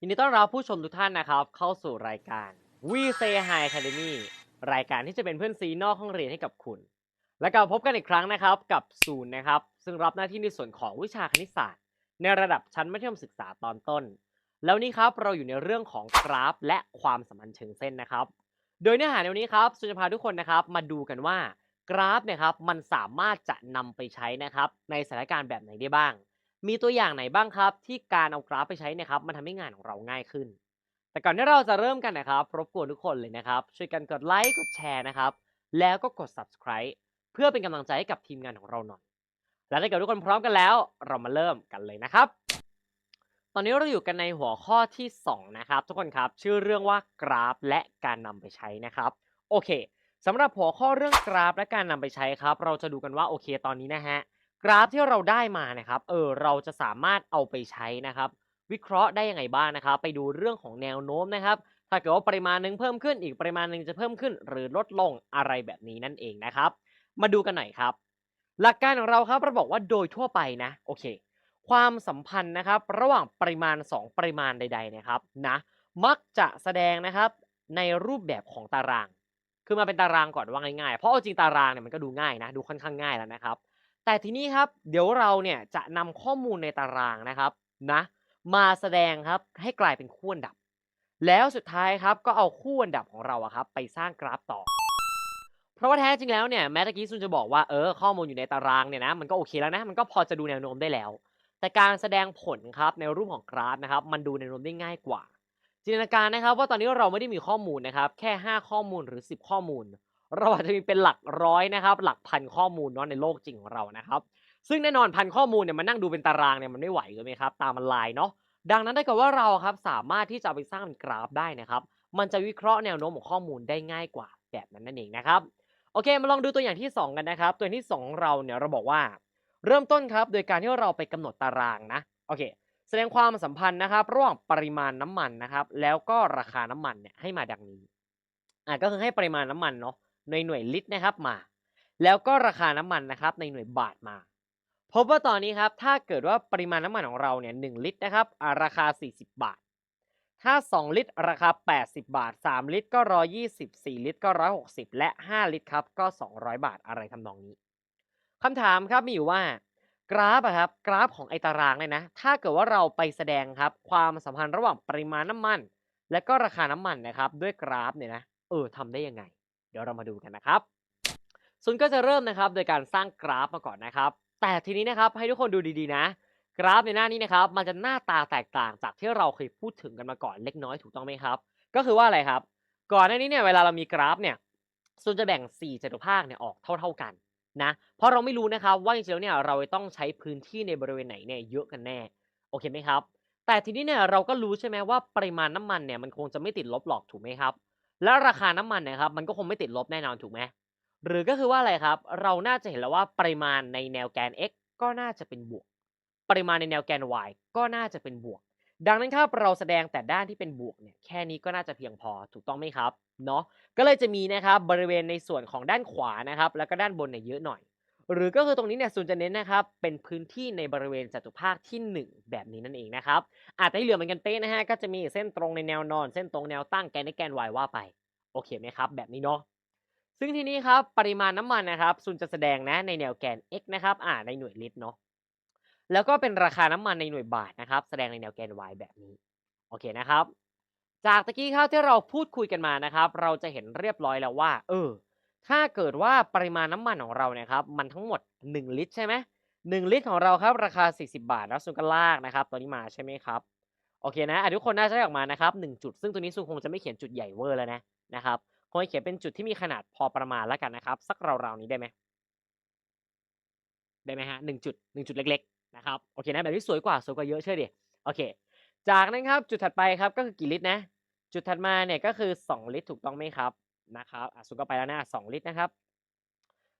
ยินดีต้อนรับผู้ชมทุกท่านนะครับ เข้าสู่รายการ We Say Hi Academy รายการที่จะเป็นเพื่อนซีนอกห้องเรียนให้กับคุณ และกลับพบกันอีกครั้งนะครับกับศูนย์นะครับ ซึ่งรับหน้าที่ในส่วนของวิชาคณิตศาสตร์ ในระดับชั้นมัธยมศึกษาตอนต้น แล้วนี้ครับเราอยู่ในเรื่องของกราฟและความสัมพันธ์เชิงเส้นนะครับ โดยเนื้อหาในวันนี้ครับสุนจะพาทุกคนนะครับมาดูกันว่ากราฟเนี่ยครับมันสามารถจะนำไปใช้นะครับในสถานการณ์แบบไหนได้บ้าง มีตัวอย่างไหนบ้างครับ ที่การเอากราฟไปใช้เนะครับ มันทำให้งานของเราง่ายขึ้น แต่ก่อนที่เราจะเริ่มกันนะครับ รบกวนทุกคนเลยนะครับ ช่วยกันกดไลค์กดแชร์นะครับ แล้วก็กด subscribe เพื่อเป็นกำลังใจให้กับทีมงานของเราหน่อย และถ้าเกิดทุกคนพร้อมกันแล้ว เรามาเริ่มกันเลยนะครับ ตอนนี้เราอยู่กันในหัวข้อที่ 2 นะครับ ทุกคนครับชื่อเรื่องว่ากราฟและการนำไปใช้นะครับโอเคสำหรับหัวข้อเรื่องกราฟและการนำไปใช้ครับ เราจะดูกันว่าโอเคตอนนี้นะฮะ กราฟที่เราได้มานะครับเออเราจะสามารถเอาไปใช้นะครับ วิเคราะห์ได้ยังไงบ้างนะครับ ไปดูเรื่องของแนวโน้มนะครับ ถ้าเกิดว่าปริมาณหนึ่งเพิ่มขึ้นอีกปริมาณหนึ่งจะเพิ่มขึ้น หรือลดลงอะไรแบบนี้นั่นเองนะครับ มาดูกันหน่อยครับ หลักการของเราครับเราบอกว่าโดยทั่วไปนะโอเค ความสัมพันธ์นะครับ ระหว่างปริมาณ 2 ปริมาณใด ๆนะครับนะมักจะแสดงนะครับในรูปแบบของตาราง คือมาเป็นตารางก่อนว่าง่ายๆ เพราะเอาจริงตารางเนี่ยมันก็ดูง่ายนะ ดูค่อนข้างง่ายแล้วนะครับ แต่ทีนี้ครับเดี๋ยวเราเนี่ยจะนำข้อมูลในตารางนะครับนะมาแสดงครับให้กลายเป็นคู่อันดับ แล้วสุดท้ายครับก็เอาคู่อันดับของเราอะครับไปสร้างกราฟต่อ เพราะว่าแท้จริงแล้วเนี่ยแม้ตะกี้ซุนจะบอกว่าเออข้อมูลอยู่ในตารางเนี่ยนะมันก็โอเคแล้วนะมันก็พอจะดูแนวโน้มได้แล้ว แต่การแสดงผลครับในรูปของกราฟนะครับมันดูแนวโน้มได้ง่ายกว่า จินตนาการนะครับว่าตอนนี้เราไม่ได้มีข้อมูลนะครับแค่ 5 ข้อมูลหรือ 10 ข้อมูล เราอาจจะมีเป็นหลักร้อยนะครับ หลักพันข้อมูลเนาะในโลกจริงของเรานะครับ ซึ่งแน่นอนพันข้อมูลเนี่ยมันนั่งดูเป็นตารางเนี่ยมันไม่ไหวเลยไหมครับ ตามมันลายเนาะดังนั้นถ้าเกิดว่าเราครับสามารถที่จะไปสร้างเป็นกราฟได้นะครับ มันจะวิเคราะห์แนวโน้มของข้อมูลได้ง่ายกว่าแบบนั้นนั่นเองนะครับโอเคมาลองดูตัวอย่างที่ 2 กันนะครับ ตัวอย่างที่ 2 ของเราเนี่ยเราบอกว่า เริ่มต้นครับ โดยการที่เราไปกำหนดตารางนะโอเค แสดงความสัมพันธ์นะครับระหว่างปริมาณน้ำมันนะครับ แล้วก็ราคาน้ำมันเนี่ยให้มาดังนี้อ่าก็คือให้ปริมาณน้ำมันเนาะ ในหน่วยลิตรนะครับมา แล้วก็ราคาน้ำมันนะครับในหน่วยบาทมา พบว่าตอนนี้ครับถ้าเกิดว่าปริมาณน้ำมันของเราเนี่ยหลิตรนะครับอ่าราคา 40 บาท ถ้า 2 ลิตร ราคา 80 บาท 3 ลิตร ก็120 4ลิตร ก็ 160 และ 5 ลิตรครับก็ 200 บาทอะไรทำนองนี้คำถามครับมีอยู่ว่ากราฟอะครับกราฟของไอตารางเนี่ยนะ ถ้าเกิดว่าเราไปแสดงครับความสัมพันธ์ระหว่างปริมาณน้ำมัน และก็ราคาน้ำมันนะครับ ด้วยกราฟเนี่ยนะเออทำได้ยังไง ดี๋ยวเรามาดูกันนะครับซุนก็จะเริ่มนะครับ โดยการสร้างกราฟมาก่อนนะครับ แต่ทีนี้นะครับให้ทุกคนดูดีๆนะ กราฟในหน้านี้นะครับ มันจะหน้าตาแตกต่างจากที่เราเคยพูดถึงกันมาก่อนเล็กน้อยถูกต้องไหมครับ ก็คือว่าอะไรครับ ก่อนหน้านี้เนี่ยเวลาเรามีกราฟเนี่ยซุนจะแบ่ง 4 จตุภาคเนี่ยออกเท่า ๆกันนะ เพราะเราไม่รู้นะครับว่าจริงๆแล้วเนี่ยเราต้องใช้พื้นที่ในบริเวณไหนเนี่ยเยอะกันแน่ โอเคไหมครับ แต่ทีนี้เนี่ยเราก็รู้ใช่ไหมว่าปริมาณน้ำมันเนี่ยมันคงจะไม่ติดลบหรอกถูกไหมครับ แล้วราคาน้ำมันนะครับมันก็คงไม่ติดลบแน่นอนถูกไหมหรือก็คือว่าอะไรครับ เราน่าจะเห็นแล้วว่าปริมาณในแนวแกน x ก็น่าจะเป็นบวก ปริมาณในแนวแกน y ก็น่าจะเป็นบวก ดังนั้นครับเราแสดงแต่ด้านที่เป็นบวกเนี่ยแค่นี้ก็น่าจะเพียงพอถูกต้องไหมครับเนาะก็เลยจะมีนะครับบริเวณในส่วนของด้านขวานะครับ แล้วก็ด้านบนเนี่ยเยอะหน่อย หรือก็คือตรงนี้เนี่ยซูนจะเน้นนะครับเป็นพื้นที่ในบริเวณจัตุภาคที่ 1 แบบนี้นั่นเองนะครับอาจจะให้เหลือเหมือนกันเป๊ะนะฮะก็จะมีเส้นตรงในแนวนอน เส้นตรงแนวตั้งแกน x แกน y ว่าไปโอเคไหมครับ แบบนี้เนาะซึ่งทีนี้ครับปริมาณน้ำมันนะครับซุนจะแสดงนะในแนวแกน x นะครับอ่าในหน่วยลิตรเนาะแล้วก็เป็นราคาน้ำมันในหน่วยบาทนะครับ แสดงในแนวแกน y แบบนี้โอเคนะครับ จากตะกี้ครับที่เราพูดคุยกันมานะครับ เราจะเห็นเรียบร้อยแล้วว่า เออ ถ้าเกิดว่าปริมาณน้ำมันของเราเนี่ยครับมันทั้งหมด 1 ลิตรใช่ไหมหนึ่งลิตรของเราครับราคา 40 บาทแล้วซุนก็ลากนะครับตัวนี้มาใช่ไหมครับโอเคนะอะทุกคนน่าจะได้ออกมานะครับ1จุด ซึ่งตัวนี้ซุนคงจะไม่เขียนจุดใหญ่เวอร์แล้วนะนะครับคงจะเขียนเป็นจุดที่มีขนาดพอประมาณแล้วกันนะครับ สักราวๆนี้ได้ไหมได้ไหมฮะหนึ่งจุดหนึ่งจุดเล็กๆนะครับโอเคนะแบบนี้สวยกว่าสวยกว่าเยอะเชื่อดิโอเค จากนั้นครับจุดถัดไปครับก็คือกี่ลิตรนะ จุดถัดมาเนี่ยก็คือ 2 ลิตรถูกต้องไหมครับ นะครับอะสุก็ไปแล้วนะ2ลิตรนะครับ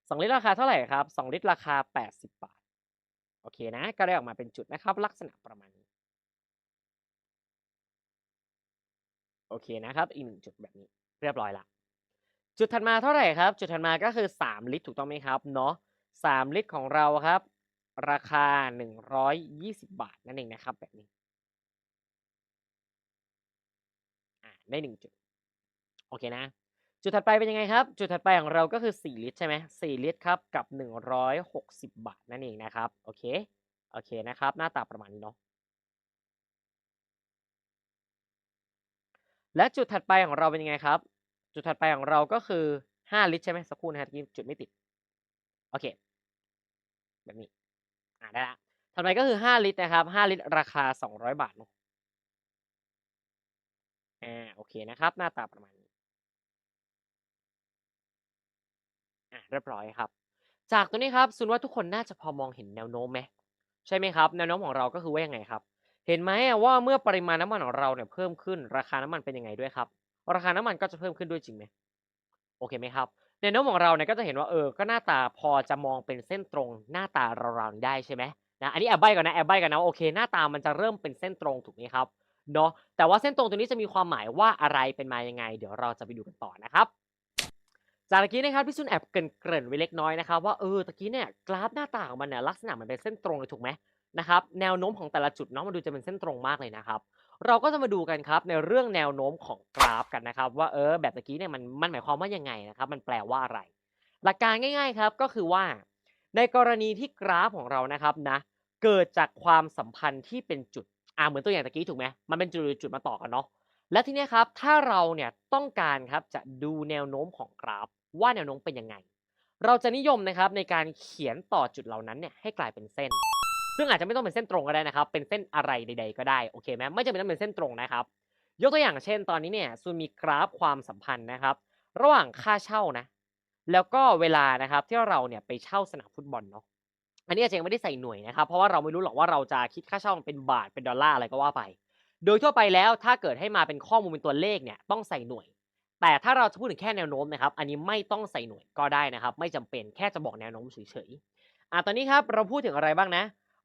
2ลิตรราคาเท่าไหร่ครับ2ลิตรราคา 80 บาท โอเคนะ ก็ได้ออกมาเป็นจุดนะครับ ลักษณะประมาณนี้ โอเคนะครับ อีกหนึ่งจุดแบบนี้ เรียบร้อยละ จุดถัดมาเท่าไหร่ครับ จุดถัดมาก็คือ 3 ลิตรถูกต้องไหมครับเนาะ3ลิตรของเราครับ ราคา 120 บาทนั่นเองนะครับ แบบนี้ได้1จุด โอเคนะ จุดถัดไปเป็นยังไงครับ จุดถัดไปของเราก็คือ 4 ลิตรใช่ไหม4ลิตรครับกับ 160 บาทนั่นเองนะครับโอเคโอเคนะครับ หน้าตาประมาณนี้เนาะและจุดถัดไปของเราเป็นยังไงครับ จุดถัดไปของเราก็คือ 5 ลิตรใช่ไหมสักครู่นะครับเมื่จุดไม่ติดโอเคแบบนี้อ่าได้ล้วถัดไปก็คือ 5 ลิตรนะครับ 5 ลิตรราคา 200 บาทเนาะอาโอเคนะครับ หน้าตาประมาณนี้ อาเรียบร้อยครับ จากตรงนี้ครับซูนว่าทุกคนน่าจะพอมองเห็นแนวโน้มไหมใช่ไหมครับ แนวโน้มของเราก็คือว่ายังไงครับ เห็นไหมอะว่าเมื่อปริมาณน้ำมันของเราเนี่ยเพิ่มขึ้นราคาน้ำมันเป็นยังไงด้วยครับ ราคาน้ำมันก็จะเพิ่มขึ้นด้วยจริงไหมโอเคไหมครับแนวโน้มของเราเนี่ยก็จะเห็นว่าเออก็หน้าตาพอจะมองเป็นเส้นตรงหน้าตาราวๆได้ใช่ไหมนะอันนี้แอบใบก่อนนะแอบใบก่อนนะโอเคหน้าตามันจะเริ่มเป็นเส้นตรงถูกไหมครับเนาะแต่ว่าเส้นตรงตรงนี้จะมีความหมายว่าอะไรเป็นมายังไง เดี๋ยวเราจะไปดูกันต่อนะครับ จากตะกี้นะครับพี่ซุนแอบเกริ่นๆไว้เล็กน้อยนะครับว่าเออตะกี้เนี่ยกราฟหน้าต่างมันเนี่ยลักษณะมันเป็นเส้นตรงเลยถูกไหมนะครับแนวโน้มของแต่ละจุดเนาะมันดูจะเป็นเส้นตรงมากเลยนะครับ เราก็จะมาดูกันครับในเรื่องแนวโน้มของกราฟกันนะครับว่าเออแบบตะกี้เนี่ยมันมันหมายความว่ายังไงนะครับมันแปลว่าอะไร หลักการง่ายๆครับก็คือว่า ในกรณีที่กราฟของเรานะครับนะเกิดจากความสัมพันธ์ที่เป็นจุดอ่าเหมือนตัวอย่างตะกี้ถูกไหมมันเป็นจุดจุดมาต่อกันเนาะและทีนี้ครับถ้าเราเนี่ยต้องการครับจะดูแนวโน้มของกราฟ ว่าแนวโน้มเป็นยังไง เราจะนิยมนะครับในการเขียนต่อจุดเหล่านั้นเนี่ยให้กลายเป็นเส้น ซึ่งอาจจะไม่ต้องเป็นเส้นตรงก็ได้นะครับ เป็นเส้นอะไรใด ๆ ก็ได้โอเคไหมไม่จำเป็นต้องเป็นเส้นตรงนะครับ ยกตัวอย่างเช่น ตอนนี้เนี่ยซูนมีกราฟความสัมพันธ์นะครับ ระหว่างค่าเช่านะ แล้วก็เวลานะครับที่เราเนี่ยไปเช่าสนามฟุตบอลเนาะอันนี้อาจจะยังไม่ได้ใส่หน่วยนะครับ เพราะว่าเราไม่รู้หรอกว่าเราจะคิดค่าเช่าเป็นบาทเป็นดอลลาร์อะไรก็ว่าไป โดยทั่วไปแล้วถ้าเกิดให้มาเป็นข้อมูลเป็นตัวเลขเนี่ยต้องใส่หน่วย แต่ถ้าเราจะพูดถึงแค่แนวโน้มนะครับ อันนี้ไม่ต้องใส่หน่วยก็ได้นะครับ ไม่จำเป็นแค่จะบอกแนวโน้มเฉยๆอะตอนนี้ครับเราพูดถึงอะไรบ้างนะ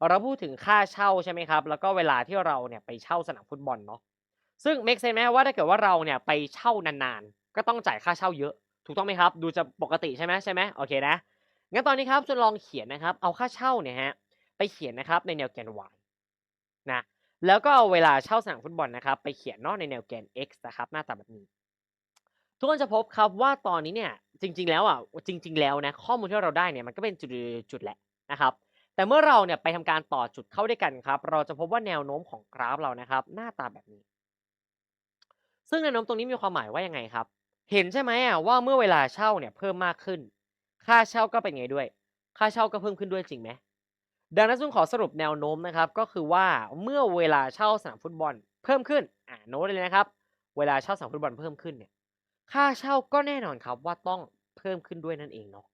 เราพูดถึงค่าเช่าใช่ไหมครับ แล้วก็เวลาที่เราเนี่ยไปเช่าสนามฟุตบอลเนาะ ซึ่ง make sense ไหมว่าถ้าเกิดว่าเราเนี่ยไปเช่านานๆ ก็ต้องจ่ายค่าเช่าเยอะ ถูกต้องไหมครับ ดูจะปกติใช่ไหมใช่ไหมโอเคนะ งั้นตอนนี้ครับจะลองเขียนนะครับ เอาค่าเช่าเนี่ยฮะไปเขียนนะครับในแนวแกน y นะ แล้วก็เอาเวลาเช่าสนามฟุตบอลนะครับไปเขียนเนอกในแนวแกน x นะครับหน้าตาแบบนี้ ทุกคนจะพบครับว่าตอนนี้เนี่ยจริง ๆ แล้วอะจริง ๆ แล้วนะข้อมูลที่เราได้เนี่ยมันก็เป็นจุดจุดๆแหละนะครับแต่เมื่อเราเนี่ยไปทำการต่อจุดเข้าด้วยกันครับ เราจะพบว่าแนวโน้มของกราฟเรานะครับ หน้าตาแบบนี้ ซึ่งแนวโน้มตรงนี้มีความหมายว่ายังไงครับ เห็นใช่ไหมอะว่าเมื่อเวลาเช่าเนี่ยเพิ่มมากขึ้น ค่าเช่าก็เป็นไงด้วย ค่าเช่าก็เพิ่มขึ้นด้วยจริงไหมดังนั้นซึ่งขอสรุปแนวโน้มนะครับ ก็คือว่าเมื่อเวลาเช่าสนามฟุตบอล เพิ่มขึ้นอ่าโน้ตเลยนะครับ เวลาเช่าสนามฟุตบอลเพิ่มขึ้นเนี่ย ค่าเช่าก็แน่นอนครับว่าต้องเพิ่มขึ้นด้วยนั่นเองเนาะ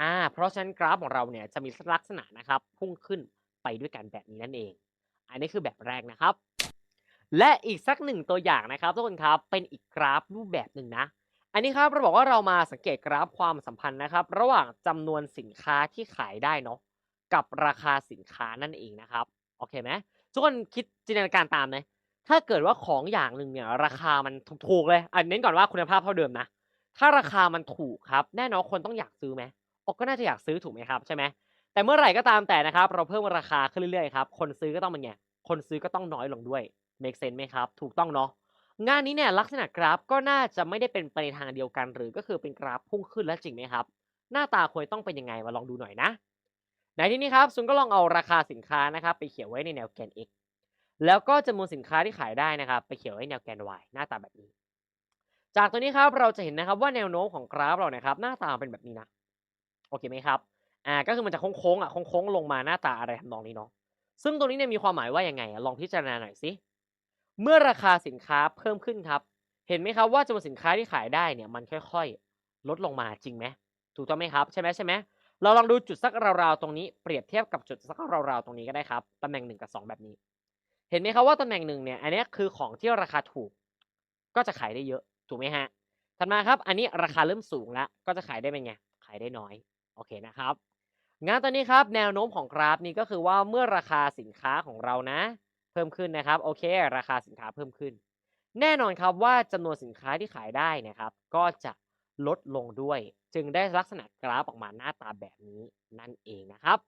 อ่า เพราะฉะนั้นกราฟของเราเนี่ยจะมีลักษณะนะครับพุ่งขึ้นไปด้วยกันแบบนี้นั่นเอง อันนี้คือแบบแรกนะครับ และอีกสักหนึ่งตัวอย่างนะครับทุกคนครับเป็นอีกกราฟรูปแบบหนึ่งนะ อันนี้ครับเราบอกว่าเรามาสังเกตกราฟความสัมพันธ์นะครับ ระหว่างจำนวนสินค้าที่ขายได้เนาะกับราคาสินค้านั่นเองนะครับโอเคไหมทุกคนคิดจินตนาการตามนะ ถ้าเกิดว่าของอย่างหนึ่งเนี่ย ราคามันถูกเลย อันเน้นก่อนว่าคุณภาพเท่าเดิมนะ ถ้าราคามันถูกครับ แน่นอนคนต้องอยากซื้อไหมออกก็น่าจะอยากซื้อถูกไหมครับใช่ไหมแต่เมื่อไหร่ก็ตามแต่นะครับ เราเพิ่มราคาขึ้นเรื่อยๆครับ คนซื้อก็ต้องเป็นไง คนซื้อก็ต้องน้อยลงด้วย make sense ไหมครับ ถูกต้องเนาะ งานนี้เนี่ยลักษณะกราฟก็น่าจะไม่ได้เป็นไปในทางเดียวกัน หรือก็คือเป็นกราฟพุ่งขึ้นแล้วจริงไหมครับ หน้าตาควรต้องเป็นยังไงมาลองดูหน่อยนะ ในที่นี้ครับซุนก็ลองเอาราคาสินค้านะครับไปเขียนไว้ในแนวแกน x แล้วก็จำนวนสินค้าที่ขายได้นะครับ ไปเขียนไว้แนวแกน y หน้าตาแบบนี้ จากตัวนี้ครับเราจะเห็นนะครับว่าแนวโน้มของกราฟเรานะครับ หน้าตาเป็นแบบนี้นะโอเคไหมครับอ่าก็คือมันจะโค้งๆอะโค้งๆลงมาหน้าตาอะไรทำนองนี้เนาะซึ่งตรงนี้เนี่ยมีความหมายว่ายังไงลองพิจารณาหน่อยสิเมื่อราคาสินค้าเพิ่มขึ้นครับ เห็นไหมครับว่าจำนวนสินค้าที่ขายได้เนี่ยมันค่อยๆ ลดลงมาจริงไหมถูกต้องไหมครับใช่ไหมใช่ไหมเราลองดูจุดสักราวๆตรงนี้เปรียบเทียบกับจุดสักราวๆตรงนี้ก็ได้ครับตำแหน่งหนึ่งกับสองแบบนี้ เห็นไหมครับว่าตำแหน่งหนึ่งเนี่ย อันนี้คือของที่ราคาถูก ก็จะขายได้เยอะถูกไหมฮะ ถัดมาครับ อันนี้ราคาเริ่มสูงแล้ว ก็จะขายได้เป็นไง ขายได้น้อย โอเคนะครับงั้นตอนนี้ครับ แนวโน้มของกราฟนี้ก็คือว่าเมื่อราคาสินค้าของเรานะ เพิ่มขึ้นนะครับ โอเค ราคาสินค้าเพิ่มขึ้น แน่นอนครับว่าจำนวนสินค้าที่ขายได้นะครับ ก็จะลดลงด้วย จึงได้ลักษณะกราฟออกมาหน้าตาแบบนี้นั่นเองนะครับ